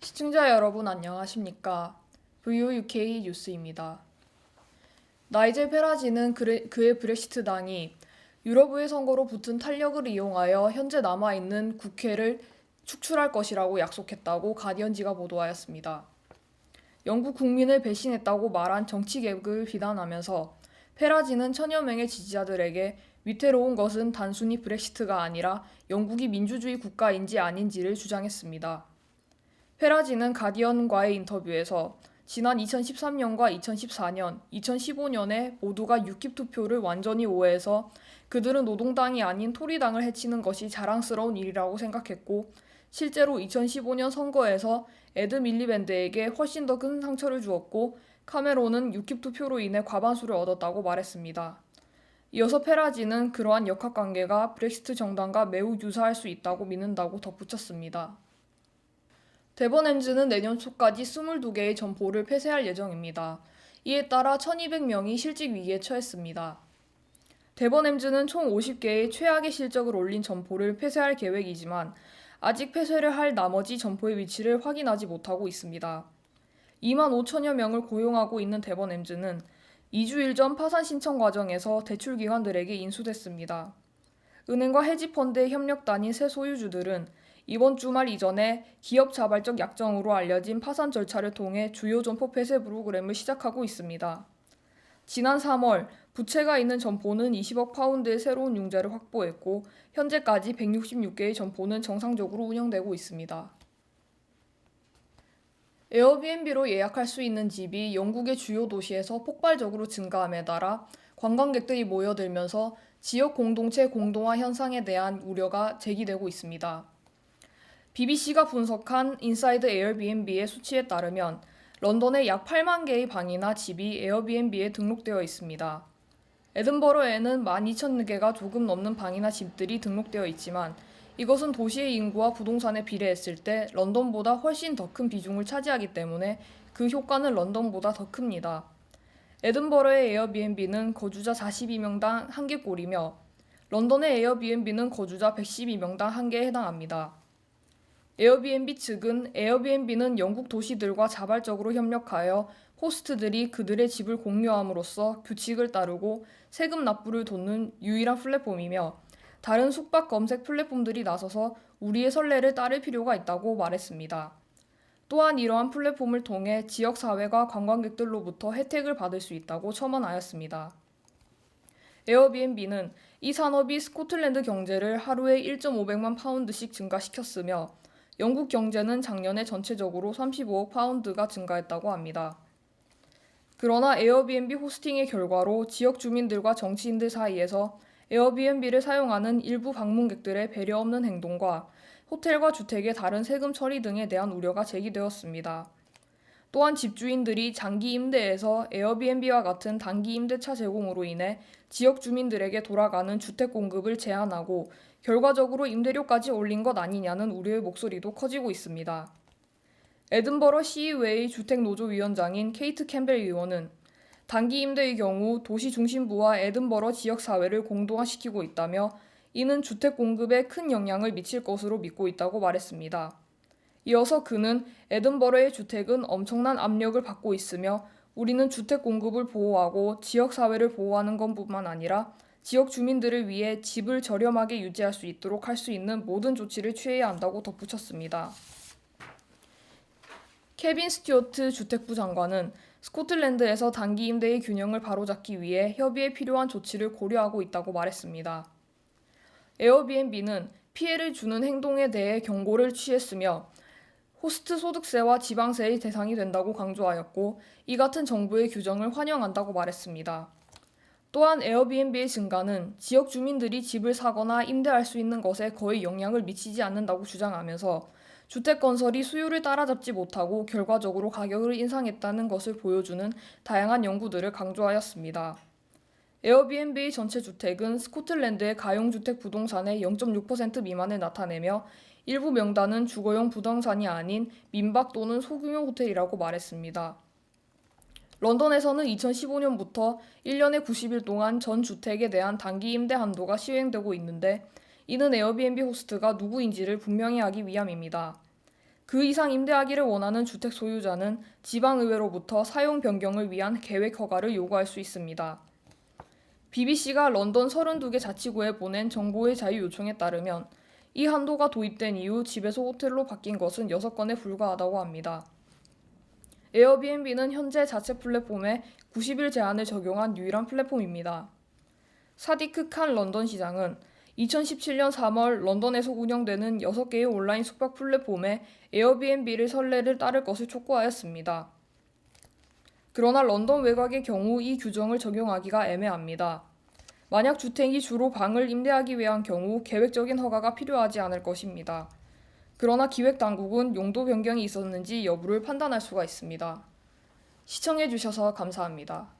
시청자 여러분 안녕하십니까? VOUK 뉴스입니다. 나이젤 페라지는 그의 브렉시트당이 유럽의 선거로 붙은 탄력을 이용하여 현재 남아있는 국회를 축출할 것이라고 약속했다고 가디언지가 보도하였습니다. 영국 국민을 배신했다고 말한 정치 개혁을 비난하면서 페라지는 천여 명의 지지자들에게 위태로운 것은 단순히 브렉시트가 아니라 영국이 민주주의 국가인지 아닌지를 주장했습니다. 페라지는 가디언과의 인터뷰에서 지난 2013년과 2014년, 2015년에 모두가 유킵 투표를 완전히 오해해서 그들은 노동당이 아닌 토리당을 해치는 것이 자랑스러운 일이라고 생각했고 실제로 2015년 선거에서 에드 밀리밴드에게 훨씬 더 큰 상처를 주었고 카메론은 유킵 투표로 인해 과반수를 얻었다고 말했습니다. 이어서 페라지는 그러한 역학관계가 브렉시트 정당과 매우 유사할 수 있다고 믿는다고 덧붙였습니다. 데버냄즈는 내년 초까지 22개의 점포를 폐쇄할 예정입니다. 이에 따라 1200명이 실직 위기에 처했습니다. 데버냄즈는 총 50개의 최악의 실적을 올린 점포를 폐쇄할 계획이지만 아직 폐쇄를 할 나머지 점포의 위치를 확인하지 못하고 있습니다. 2만 5천여 명을 고용하고 있는 데버냄즈는 2주일 전 파산 신청 과정에서 대출 기관들에게 인수됐습니다. 은행과 헤지펀드의 협력단인 새 소유주들은 이번 주말 이전에 기업 자발적 약정으로 알려진 파산 절차를 통해 주요 점포 폐쇄 프로그램을 시작하고 있습니다. 지난 3월 부채가 있는 점포는 20억 파운드의 새로운 융자를 확보했고 현재까지 166개의 점포는 정상적으로 운영되고 있습니다. 에어비앤비로 예약할 수 있는 집이 영국의 주요 도시에서 폭발적으로 증가함에 따라 관광객들이 모여들면서 지역 공동체 공동화 현상에 대한 우려가 제기되고 있습니다. BBC가 분석한 인사이드 에어비앤비의 수치에 따르면 런던에 약 8만 개의 방이나 집이 에어비앤비에 등록되어 있습니다. 에든버러에는 12,000개가 조금 넘는 방이나 집들이 등록되어 있지만 이것은 도시의 인구와 부동산에 비례했을 때 런던보다 훨씬 더 큰 비중을 차지하기 때문에 그 효과는 런던보다 더 큽니다. 에든버러의 에어비앤비는 거주자 42명당 1개 꼴이며 런던의 에어비앤비는 거주자 112명당 1개에 해당합니다. 에어비앤비 측은 에어비앤비는 영국 도시들과 자발적으로 협력하여 호스트들이 그들의 집을 공유함으로써 규칙을 따르고 세금 납부를 돕는 유일한 플랫폼이며 다른 숙박 검색 플랫폼들이 나서서 우리의 선례를 따를 필요가 있다고 말했습니다. 또한 이러한 플랫폼을 통해 지역 사회가 관광객들로부터 혜택을 받을 수 있다고 첨언하였습니다. 에어비앤비는 이 산업이 스코틀랜드 경제를 하루에 1.500만 파운드씩 증가시켰으며 영국 경제는 작년에 전체적으로 35억 파운드가 증가했다고 합니다. 그러나 에어비앤비 호스팅의 결과로 지역 주민들과 정치인들 사이에서 에어비앤비를 사용하는 일부 방문객들의 배려 없는 행동과 호텔과 주택의 다른 세금 처리 등에 대한 우려가 제기되었습니다. 또한 집주인들이 장기 임대에서 에어비앤비와 같은 단기 임대차 제공으로 인해 지역 주민들에게 돌아가는 주택 공급을 제한하고 결과적으로 임대료까지 올린 것 아니냐는 우려의 목소리도 커지고 있습니다. 에든버러 시의회의 주택노조위원장인 케이트 캠벨 의원은 단기 임대의 경우 도시 중심부와 에든버러 지역 사회를 공동화시키고 있다며 이는 주택 공급에 큰 영향을 미칠 것으로 믿고 있다고 말했습니다. 이어서 그는 에든버러의 주택은 엄청난 압력을 받고 있으며 우리는 주택 공급을 보호하고 지역 사회를 보호하는 것뿐만 아니라 지역 주민들을 위해 집을 저렴하게 유지할 수 있도록 할 수 있는 모든 조치를 취해야 한다고 덧붙였습니다. 케빈 스튜어트 주택부 장관은 스코틀랜드에서 단기 임대의 균형을 바로잡기 위해 협의에 필요한 조치를 고려하고 있다고 말했습니다. 에어비앤비는 피해를 주는 행동에 대해 경고를 취했으며 호스트 소득세와 지방세의 대상이 된다고 강조하였고 이 같은 정부의 규정을 환영한다고 말했습니다. 또한 에어비앤비의 증가는 지역 주민들이 집을 사거나 임대할 수 있는 것에 거의 영향을 미치지 않는다고 주장하면서 주택 건설이 수요를 따라잡지 못하고 결과적으로 가격을 인상했다는 것을 보여주는 다양한 연구들을 강조하였습니다. 에어비앤비의 전체 주택은 스코틀랜드의 가용주택 부동산의 0.6% 미만을 나타내며 일부 명단은 주거용 부동산이 아닌 민박 또는 소규모 호텔이라고 말했습니다. 런던에서는 2015년부터 1년에 90일 동안 전 주택에 대한 단기 임대 한도가 시행되고 있는데 이는 에어비앤비 호스트가 누구인지를 분명히 하기 위함입니다. 그 이상 임대하기를 원하는 주택 소유자는 지방의회로부터 사용 변경을 위한 계획 허가를 요구할 수 있습니다. BBC가 런던 32개 자치구에 보낸 정보의 자유 요청에 따르면 이 한도가 도입된 이후 집에서 호텔로 바뀐 것은 6건에 불과하다고 합니다. 에어비앤비는 현재 자체 플랫폼에 90일 제한을 적용한 유일한 플랫폼입니다. 사디크 칸 런던 시장은 2017년 3월 런던에서 운영되는 6개의 온라인 숙박 플랫폼에 에어비앤비를 선례를 따를 것을 촉구하였습니다. 그러나 런던 외곽의 경우 이 규정을 적용하기가 애매합니다. 만약 주택이 주로 방을 임대하기 위한 경우 계획적인 허가가 필요하지 않을 것입니다. 그러나 기획 당국은 용도 변경이 있었는지 여부를 판단할 수가 있습니다. 시청해 주셔서 감사합니다.